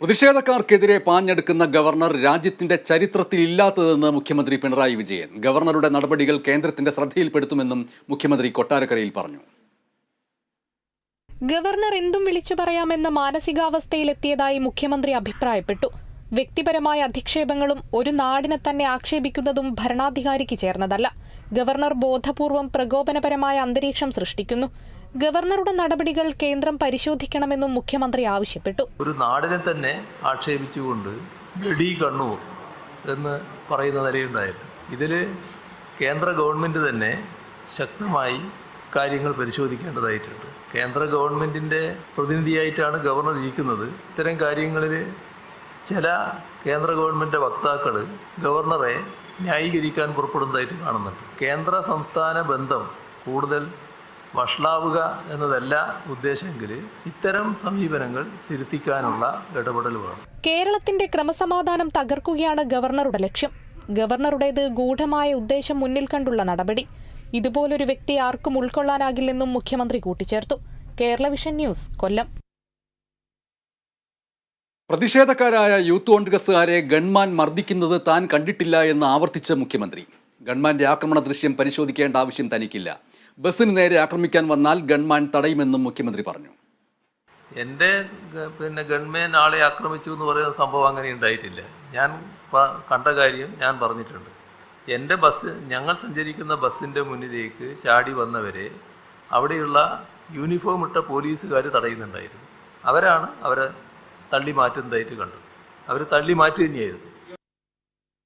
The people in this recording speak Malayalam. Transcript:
പ്രതിഷേധക്കാർക്കെതിരെ പാഞ്ഞെടുക്കുന്ന ഗവർണർ രാജ്യത്തിന്റെ ചരിത്രത്തിൽ ഇല്ലാത്തതെന്ന് മുഖ്യമന്ത്രി പിണറായി വിജയൻ. ഗവർണറുടെ നടപടികൾ കേന്ദ്രത്തിന്റെ ശ്രദ്ധയിൽപ്പെടുത്തുമെന്നും മുഖ്യമന്ത്രി കൊട്ടാരക്കരയിൽ പറഞ്ഞു. ഗവർണർ എന്തും വിളിച്ചു പറയാമെന്ന മാനസികാവസ്ഥയിലെത്തിയതായി മുഖ്യമന്ത്രി അഭിപ്രായപ്പെട്ടു. വ്യക്തിപരമായ അധിക്ഷേപങ്ങളും ഒരു നാടിനെ തന്നെ ആക്ഷേപിക്കുന്നതും ഭരണാധികാരിക്ക് ചേർന്നതല്ല. ഗവർണർ ബോധപൂർവം പ്രകോപനപരമായ അന്തരീക്ഷം സൃഷ്ടിക്കുന്നു. ഗവർണറുടെ നടപടികൾ കേന്ദ്രം പരിശോധിക്കണമെന്നും മുഖ്യമന്ത്രി ആവശ്യപ്പെട്ടു. ഒരു നാടിനെ തന്നെ ആക്ഷേപിച്ചുകൊണ്ട് ഡി കണ്ണൂർ എന്ന് പറയുന്ന നിലയുണ്ടായിരുന്നു. ഇതിൽ കേന്ദ്ര ഗവൺമെന്റ് തന്നെ ശക്തമായി കാര്യങ്ങൾ പരിശോധിക്കേണ്ടതായിട്ടുണ്ട്. കേന്ദ്ര ഗവൺമെന്റിന്റെ പ്രതിനിധിയായിട്ടാണ് ഗവർണർ ഇരിക്കുന്നത്. ഇത്തരം കാര്യങ്ങളിൽ ചില കേന്ദ്ര ഗവൺമെന്റ് വക്താക്കൾ ഗവർണറെ ന്യായീകരിക്കാൻ പുറപ്പെടുന്നതായിട്ട് കാണുന്നുണ്ട്. കേന്ദ്ര സംസ്ഥാന ബന്ധം കൂടുതൽ വഷളാവുക എന്നതല്ല ഉദ്ദേശമെങ്കിൽ ഇത്തരം സമീപനങ്ങൾ തിരുത്തിക്കാനുള്ള ഇടപെടൽ വേണം കേരളത്തിന്റെ ക്രമസമാധാനം തകർക്കുകയാണ് ഗവർണറുടെ ലക്ഷ്യം. ഗവർണറുടേത് ഗൂഢമായ ഉദ്ദേശം മുന്നിൽ കണ്ടുള്ള നടപടി. ഇതുപോലൊരു വ്യക്തി ആർക്കും ഉൾക്കൊള്ളാനാകില്ലെന്നും മുഖ്യമന്ത്രി കൂട്ടിച്ചേർത്തു. Kerala vision news Kollam. പ്രതിഷേധക്കാരായ youth കോൺഗ്രസുകാരെ ഗൺമാൻ മർദ്ദിക്കുന്നത് താൻ കണ്ടിട്ടില്ല എന്ന് ആവർത്തിച്ച മുഖ്യമന്ത്രി. ഗൺമാന്റെ ആക്രമണ ദൃശ്യം പരിശോധിക്കേണ്ട ആവശ്യം തനിക്കില്ല. ബസ്സിന് നേരെ ആക്രമിക്കാൻ വന്നാൽ ഗൺമാൻ തടയുമെന്നും മുഖ്യമന്ത്രി പറഞ്ഞു. എന്റെ പിന്നെ ഗൺമേൻ ആളെ ആക്രമിച്ചു എന്ന് പറയുന്ന സംഭവം അങ്ങനെ ഉണ്ടായിട്ടില്ല. ഞാൻ കണ്ട കാര്യം ഞാൻ പറഞ്ഞിട്ടുണ്ട്. എന്റെ ബസ് ഞങ്ങൾ സഞ്ചരിക്കുന്ന ബസ്സിന്റെ മുന്നിലേക്ക് ചാടി വന്നവരെ അവിടെയുള്ള യൂണിഫോം ഇട്ട പോലീസുകാർ തടയുന്നുണ്ടായിരുന്നു. അവരാണ് അവരെ തള്ളി മാറ്റുന്നതായിട്ട് കണ്ടത്. അവർ തള്ളി മാറ്റി തന്നെയായിരുന്നു